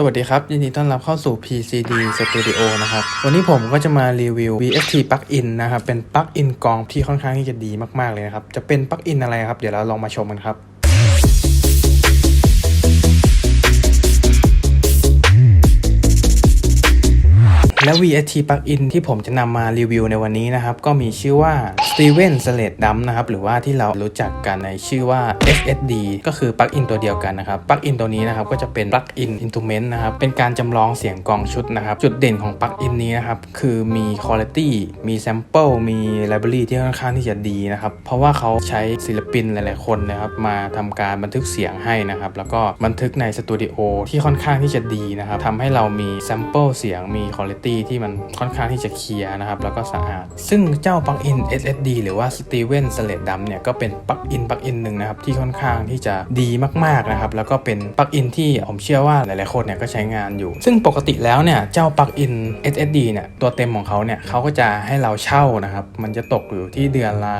สวัสดีครับ ยินดีต้อนรับเข้าสู่ PCD Studio นะครับ วันนี้ผมก็จะมารีวิว VST Plugin นะครับ เป็นปลั๊กอินกองที่ค่อนข้างที่จะดีมาก ๆ เลยนะครับ จะเป็นปลั๊กอินอะไรครับ เดี๋ยวเราลองมาชมกันครับ และ VST Plugin ที่ผมจะนำมารีวิวในวันนี้นะครับ ก็มีชื่อว่า Steven s l a t e Dump นะครับ หรือว่าที่เรารู้จักกันในชื่อว่า SSD ก็คือปลั๊กอินตัวเดียวกันนะครับปลั๊กอินตัวนี้นะครับ ก็จะเป็นปลั๊กอิน Instrument นะครับ เป็นการจำลองเสียงกองชุดนะครับ จุดเด่นของปลั๊กอินนี้นะครับ คือมี Quality มี Sample มี Library ที่ค่อนข้างที่จะดีนะครับ เพราะว่าเขาใช้ศิลปินหลายๆคนนะครับ มาทำการบันทึกเสียงให้นะครับ แล้วก็บันทึกในสตูดิโอที่ค่อนข้างที่จะดีนะครับทำให้เรามี Sample เสียงมีที่มันค่อนข้างที่จะเคลียร์นะครับ แล้วก็สะอาด ซึ่งเจ้าปลั๊กอิน SSD หรือว่า Steven s l a t e d u m เนี่ยก็เป็นปลั๊กอินปลั๊กอินหนึ่งนะครับ ที่ค่อนข้างที่จะดีมากๆนะครับ แล้วก็เป็นปลั๊กอินที่ผมเชื่อว่าหลายๆคนเนี่ยก็ใช้งานอยู่ ซึ่งปกติแล้วเนี่ยเจ้าปลั๊กอิน SSD เนี่ยตัวเต็มของเขาเนี่ยเขาก็จะให้เราเช่านะครับ มันจะตกอยู่ที่เดือนละ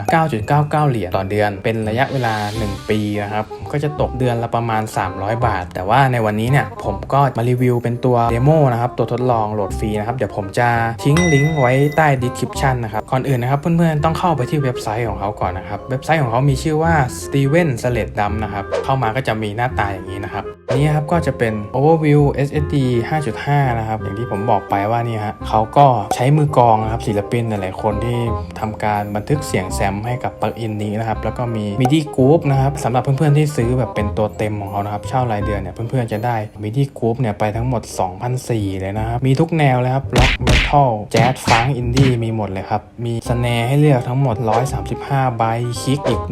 9.99 เหรียญต่อเดือน เป็นระยะเวลา 1 ปีนะครับ ก็จะตกเดือนละประมาณ 300 บาท แต่ว่าในวันนี้เนี่ยผมก็มารีวิวเป็นตัวเดโมนะครับ ตัวทดลองโหลดฟรีนะครับเดี๋ยวผมจะทิ้งลิงก์ไว้ใต้ description นะครับ ก่อนอื่นนะครับ เพื่อนๆต้องเข้าไปที่เว็บไซต์ของเขาก่อนนะครับ เว็บไซต์ของเขามีชื่อว่า Steven s l a t d u m นะครับ เข้ามาก็จะมีหน้าตาอย่างนี้นะครับนี้ครับก็จะเป็น overview SSD 5.5 นะครับ อย่างที่ผมบอกไปว่านี่ฮะเขาก็ใช้มือกองนะครับศิลปินหลายๆคนที่ทำการบันทึกเสียงแซมให้กับปลั๊กอินนี้นะครับ แล้วก็มี MIDI group นะครับสำหรับเพื่อนๆที่ซื้อแบบเป็นตัวเต็มของเขานะครับ เช่ารายเดือนเนี่ยเพื่อนๆจะได้ MIDI group เนี่ยไปทั้งหมด 2,004เลยนะครับ มีทุกแนวเลยครับ rock metal jazz funk indie มีหมดเลยครับ มีสแนร์ให้เลือกทั้งหมด 135 ใบ คิกอีก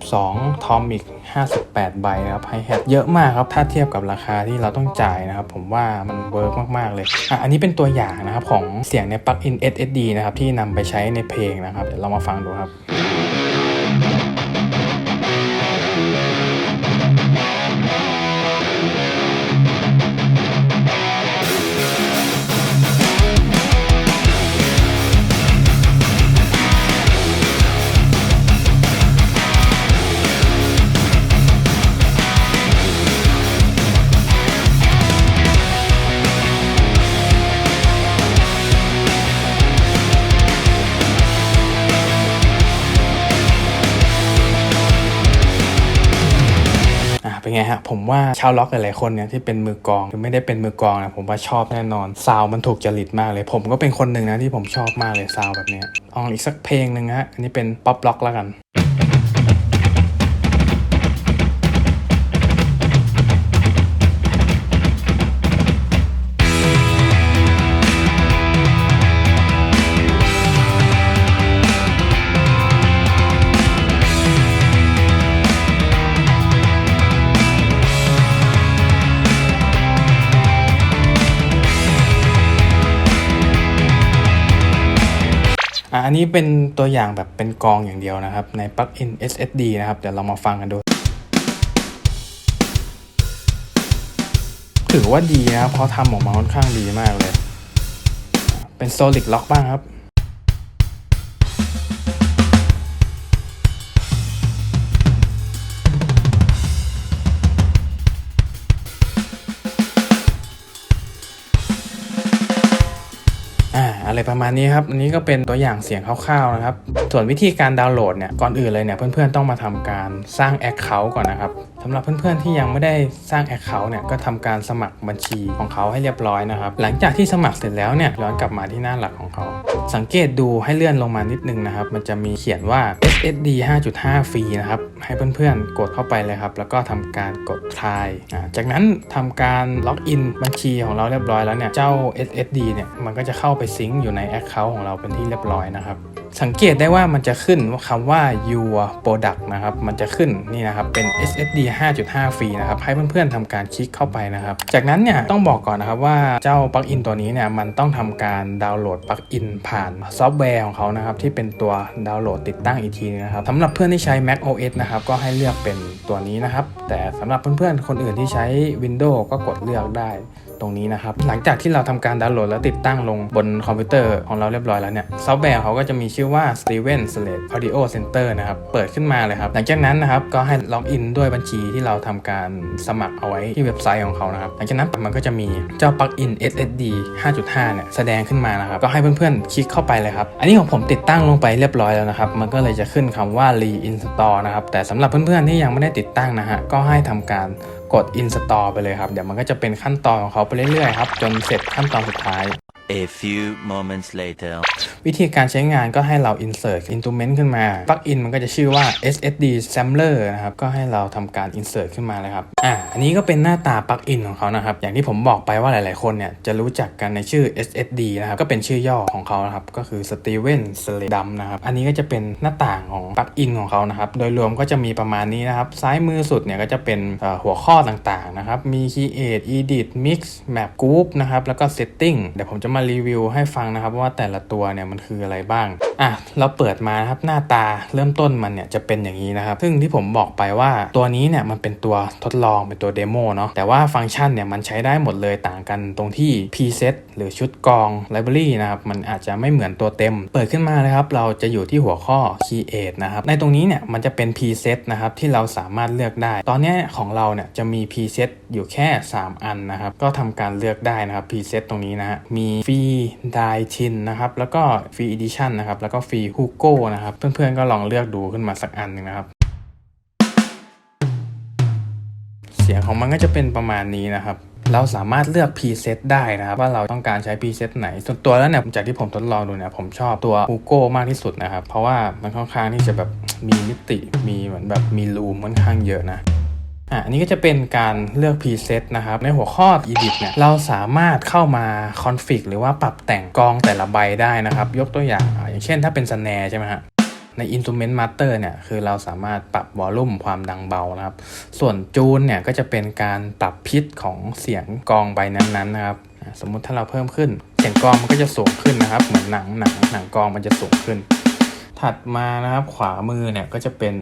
112 ทอมอีก 58 ใบครับไฮแฮทเยอะมากครับ ถ้าเทียบกับราคาที่เราต้องจ่ายนะครับ ผมว่ามันเวิร์กมาก ๆ เลยอะอันนี้เป็นตัวอย่างนะครับ ของเสียงในปลั๊กอิน SSD นะครับ ที่นำไปใช้ในเพลงนะครับ เดี๋ยวเรามาฟังดูครับ ไงฮะ ผมว่าชาวล็อกหลายๆคนเนี่ยที่เป็นมือกองหรือไม่ได้เป็นมือกองนะผมว่าชอบแน่นอนซาวมันถูกจริตมากเลย ผมก็เป็นคนหนึ่งนะที่ผมชอบมากเลยซาวแบบเนี้ยลองอีกสักเพลงหนึ่งฮะอันนี้เป็นป๊อปล็อกแล้วกัน อันนี้เป็นตัวอย่างแบบเป็นกองอย่างเดียวนะครับ ในปลั๊กอิน SSD นะครับ เดี๋ยวเรามาฟังกันดู ถือว่าดีนะครับเพราะทำออกมาค่อนข้างดีมากเลย เป็น Solid Lock บ้างครับ อะไรประมาณนี้ครับอันนี้ก็เป็นตัวอย่างเสียงคร่าวๆนะครับส่วนวิธีการดาวน์โหลดเนี่ยก่อนอื่นเลยเนี่ยเพื่อนๆต้องมาทำการสร้าง Account ก่อนนะครับ สำหรับเพื่อนๆที่ยังไม่ได้สร้าง Account เนี่ยก็ทำการสมัครบัญชีของเขาให้เรียบร้อยนะครับ หลังจากที่สมัครเสร็จแล้วเนี่ยย้อนกลับมาที่หน้าหลักของเขา สังเกตดูให้เลื่อนลงมานิดนึงนะครับ มันจะมีเขียนว่า SSD 5.5 ฟรีนะครับ ให้เพื่อนๆ กดเข้าไปเลยครับ แล้วก็ทำการกดทาย จากนั้นทำการล็อกอินบัญชีของเราเรียบร้อยแล้วเนี่ยเจ้า SSD เนี่ยมันก็จะเข้าไปซิงก์อยู่ใน Account ของเราเป็นที่เรียบร้อยนะครับ สังเกตได้ว่ามันจะขึ้นคำว่า your product นะครับ มันจะขึ้นนี่นะครับ เป็น SSD 5.5 ฟรีนะครับ ให้เพื่อนๆทำการคลิกเข้าไปนะครับ จากนั้นเนี่ยต้องบอกก่อนนะครับว่าเจ้าปลั๊กอินตัวนี้เนี่ยมันต้องทำการดาวน์โหลดปลั๊กอินผ่านซอฟต์แวร์ของเขานะครับที่เป็นตัวดาวน์โหลดติดตั้งอีกทีนะครับสำหรับเพื่อนที่ใช้ Mac OS นะครับก็ให้เลือกเป็นตัวนี้นะครับ แต่สำหรับเพื่อนๆคนอื่นที่ใช้ Windows ก็กดเลือกได้ รงนี้นะครับ หลังจากที่เราทำการดาวน์โหลดแล้วติดตั้งลงบนคอมพิวเตอร์ของเราเรียบร้อยแล้วเนี่ยซอฟต์แวร์เขาก็จะมีชื่อว่า Steven Slate Audio Center นะครับ เปิดขึ้นมาเลยครับ หลังจากนั้นนะครับก็ให้ล็อกอินด้วยบัญชีที่เราทำการสมัครเอาไว้ที่เว็บไซต์ของเขานะครับ หลังจากนั้นมันก็จะมีเจ้าปลั๊กอิน SSD 5.5 เนี่ยแสดงขึ้นมานะครับ ก็ให้เพื่อนๆคลิกเข้าไปเลยครับ อันนี้ของผมติดตั้งลงไปเรียบร้อยแล้วนะครับ มันก็เลยจะขึ้นคำว่า reinstall นะครับ แต่สำหรับเพื่อนๆที่ยังไม่ได้ติดตั้งนะฮะ ก็ให้ทำการ ด install ไปเลยครับ เดี๋ยวมันก็จะเป็นขั้นตอนของเขาไปเรื่อยๆครับ จนเสร็จขั้นตอนสุดท้าย A few moments later. วิธีการใช้งานก็ให้เรา insert instrument ขึ้นมา plug in มันก็จะชื่อว่า SSD sampler นะครับ ก็ให้เราทำการ insert ขึ้นมาเลยครับ อ่า อันนี้ก็เป็นหน้าตา plug in ของเขานะครับ อย่างที่ผมบอกไปว่าหลาย ๆ คนเนี่ย จะรู้จักกันในชื่อ SSD นะครับ ก็เป็นชื่อย่อของเขานะครับ ก็คือ Steven s l a d u m นะครับ อันนี้ก็จะเป็นหน้าต่างของ plug in ของเขานะครับ โดยรวมก็จะมีประมาณนี้นะครับ ซ้ายมือสุดเนี่ยก็จะเป็นหัวข้อต่าง ๆ นะครับ มี create edit mix map group นะครับ แล้วก็ setting เดี๋ยวผมจะมารีวิวให้ฟังนะครับว่าแต่ละตัวเนี่ยมันคืออะไรบ้าง อะเราเปิดมานะครับหน้าตาเริ่มต้นมันเนี่ยจะเป็นอย่างนี้นะครับ ซึ่งที่ผมบอกไปว่าตัวนี้เนี่ยมันเป็นตัวทดลองเป็นตัวเดโมเนาะแต่ว่าฟังก์ชันเนี่ยมันใช้ได้หมดเลยต่างกันตรงที่ preset หรือชุดกรอง library นะครับมันอาจจะไม่เหมือนตัวเต็ม เปิดขึ้นมานะครับ เราจะอยู่ที่หัวข้อ create นะครับในตรงนี้เนี่ยมันจะเป็น preset นะครับที่เราสามารถเลือกได้ ตอนนี้ของเราเนี่ยจะมี preset อยู่แค่ 3 อันนะครับ ก็ทำการเลือกได้นะครับ preset ตรงนี้นะฮะมีฟรีไดทินนะครับ แล้วก็ฟรีอีดิชันนะครับ แล้วก็ฟรีฮูโก้นะครับ เพื่อนๆก็ลองเลือกดูขึ้นมาสักอันหนึ่งนะครับ เสียงของมันก็จะเป็นประมาณนี้นะครับเราสามารถเลือก preset ได้นะครับ ว่าเราต้องการใช้ preset ไหน ส่วนตัวแล้วเนี่ยจากที่ผมทดลองดูเนี่ยผมชอบตัวฮูโก้มากที่สุดนะครับ เพราะว่ามันค่อนข้างที่จะแบบมีมิติมีเหมือนแบบมีรูมค่อนข้างเยอะนะ อะอันนี้ก็จะเป็นการเลือก preset นะครับ ในหัวข้อ edit เนี่ยเราสามารถเข้ามา config หรือว่าปรับแต่งกองแต่ละใบได้นะครับ ยกตัวอย่างอย่างเช่นถ้าเป็น snare ใช่ไหมฮะใน instrument master เนี่ยคือเราสามารถปรับ volume ความดังเบานะครับ ส่วนจูนเนี่ยก็จะเป็นการปรับพิษของเสียงกองใบนั้นๆนะครับสมมุติถ้าเราเพิ่มขึ้น เสียงกองมันก็จะสูงขึ้นนะครับ เหมือนหนังหนังหนังกองมันจะสูงขึ้น ถัดมานะครับขวามือเนี่ยก็จะเป็น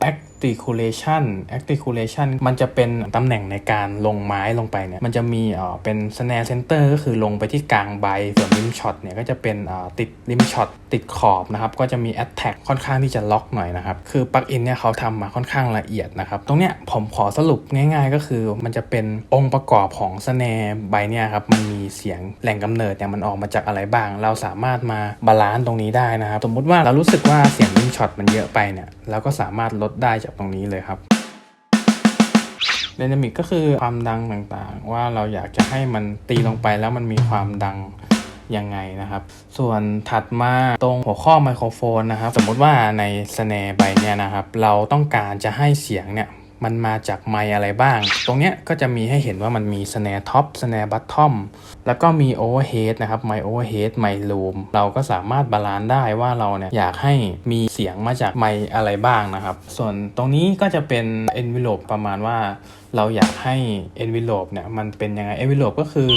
articulation articulation มันจะเป็นตำแหน่งในการลงไม้ลงไปเนี่ย มันจะมีเอ่อเป็น snare center ก็คือลงไปที่กลางใบ ส่วน rim shot เนี่ยก็จะเป็นเอ่อติด rim shot ติดขอบนะครับ ก็จะมี attack ค่อนข้างที่จะล็อกหน่อยนะครับ คือปลั๊กอินเนี่ยเขาทำมาค่อนข้างละเอียดนะครับ ตรงเนี้ยผมขอสรุปง่าย ๆ ก็คือมันจะเป็นองค์ประกอบของ snare ใบเนี่ยครับ มันมีเสียงแหล่งกำเนิดเนี่ยมันออกมาจากอะไรบ้าง เราสามารถมาบาลานซ์ตรงนี้ได้นะครับ สมมติว่าเรารู้สึกว่าเสียง rim shot มันเยอะไปเนี่ยเราก็สามารถลดได้จากตรงนี้เลยครับเดนามิกก็คือความดังต่างๆ ว่าเราอยากจะให้มันตีลงไปแล้วมันมีความดังยังไงนะครับ ส่วนถัดมาตรงหัวข้อไมโครโฟนนะครับ สมมุติว่าในสแนร์ใบเนี่ยนะครับ เราต้องการจะให้เสียงเนี่ย มันมาจากไมอะไรบ้าง ตรงเนี้ยก็จะมีให้เห็นว่ามันมีสแนร์ท็อปสแนร์บัตทอมแล้วก็มีโอเวอร์เฮดนะครับไมโอเวอร์เฮดไมลูมเราก็สามารถบาลานซ์ได้ว่าเราเนี่ยอยากให้มีเสียงมาจากไมอะไรบ้างนะครับ ส่วนตรงนี้ก็จะเป็นเอนวิโลปประมาณว่า เราอยากให้ envelope เนี่ยมันเป็นยังไง envelope ก็คือ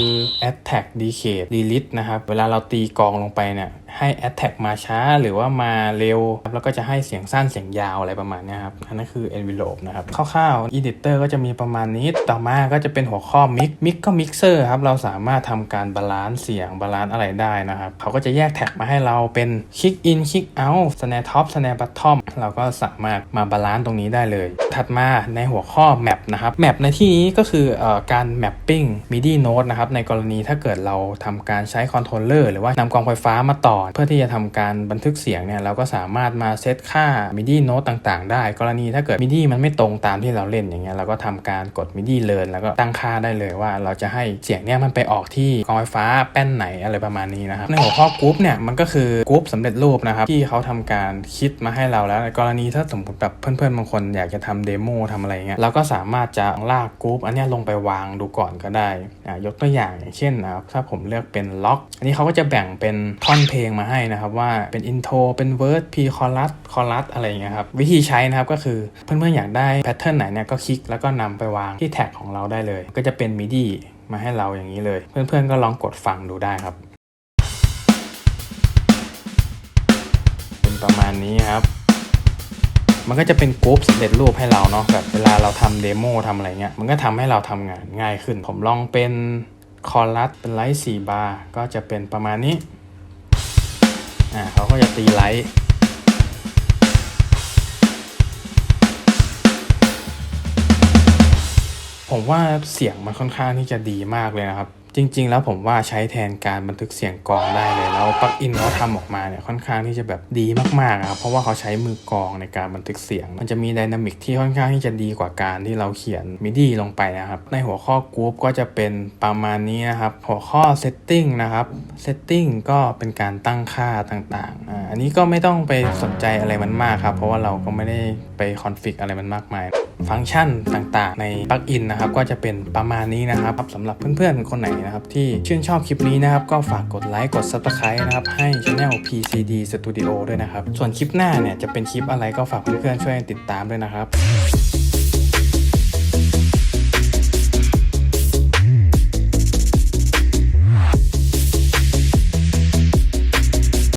attack decay delete นะครับ เวลาเราตีกองลงไปเนี่ยให้ attack มาช้าหรือว่ามาเร็ว แล้วก็จะให้เสียงสั้นเสียงยาวอะไรประมาณนี้ครับ อันนั้นคือ envelope นะครับคร่าวๆ editor ก็จะมีประมาณนี้ ต่อมาก็จะเป็นหัวข้อ mix mix ก็ mixer ครับ เราสามารถทำการบาลานซ์เสียงบาลานซ์อะไรได้นะครับ เขาก็จะแยกแท็กมาให้เราเป็น kick in kick out snare top snare bottom เราก็สามารถมาบาลานซ์ตรงนี้ได้เลย ถัดมาในหัวข้อ map นะครับ map ในที่นี้ก็คืออการ mapping midi note นะครับในกรณีถ้าเกิดเราทำการใช้คอนโทรลเลอร์หรือว่านำกองไฟฟ้ามาต่อ เพื่อที่จะทำการบันทึกเสียงเนี่ยเราก็สามารถมาเซตค่า midi note ต่างๆ ได้ กรณีถ้าเกิด midi มันไม่ตรงตามที่เราเล่นอย่างเงี้ยเราก็ทำการกด midi learn แล้วก็ตั้งค่าได้เลยว่าเราจะให้เสียงเนี่ยมันไปออกที่กองไฟฟ้าแป้นไหนอะไรประมาณนี้นะครับในหัวข้อกรุ๊ปเนี่ยมันก็คือกรุ๊ปสำเร็จรูปนะครับที่เขาทำการคิดมาให้เราแล้วในกรณีถ้าสมมติแบบเพื่อนๆบางคนอยากจะทำเดโมทำอะไรเงี้ยเราก็สามารถจะลากกรุ๊ปอันนี้ลงไปวางดูก่อนก็ได้อายกตัวอย่างอย่างเช่นนะครับถ้าผมเลือกเป็นล็อก อันนี้เขาก็จะแบ่งเป็นท่อนเพลงมาให้นะครับ ว่าเป็นอินโทรเป็นเวิร์ดพีคอรัสคอรัสอะไรอย่างเงี้ยครับวิธีใช้นะครับก็คือเพื่อนๆอยากได้แพทเทิร์นไหนเนี่ยก็คลิกแล้วก็นำไปวางที่แท็กของเราได้เลย ก็จะเป็นมิดีมาให้เราอย่างนี้เลย เพื่อนๆก็ลองกดฟังดูได้ครับ เป็นประมาณนี้ครับ มันก็จะเป็นกรุ๊ปสำเร็จรูปให้เราเนาะแบบเวลาเราทำเดโมทำอะไรเงี้ยมันก็ทำให้เราทำงานง่ายขึ้น ผมลองเป็นคอรัสเป็นไลท์4บาร์ก็จะเป็นประมาณนี้อ่าเขาก็จะตีไลท์ผมว่าเสียงมันค่อนข้างที่จะดีมากเลยนะครับ จริง ๆ แล้วผมว่าใช้แทนการบันทึกเสียงกองได้เลย แล้วปลั๊กอินเขาทำออกมาเนี่ยค่อนข้างที่จะแบบดีมากๆครับเพราะว่าเขาใช้มือกองในการบันทึกเสียง มันจะมีไดนามิกที่ค่อนข้างที่จะดีกว่าการที่เราเขียนมิดีลงไปนะครับ ในหัวข้อกรุ๊ปก็จะเป็นประมาณนี้นะครับ หัวข้อ setting นะครับ setting ก็เป็นการตั้งค่าต่างๆอ่าอันนี้ก็ไม่ต้องไปสนใจอะไรมันมากครับ เพราะว่าเราก็ไม่ได้ไปคอนฟิกอะไรมันมากมาย ฟังก์ชันต่างๆ ในปลั๊กอินนะครับก็จะเป็นประมาณนี้นะครับสำหรับเพื่อนๆ คนไหนนะครับ ที่ชื่นชอบคลิปนี้นะครับ ก็ฝากกดไลค์กด Subscribe นะครับให้ช anel PCD Studio ด้วยนะครับ ส่วนคลิปหน้าเนี่ยจะเป็นคลิปอะไรก็ฝากเพื่อนๆช่วยติดตามด้วยนะครับ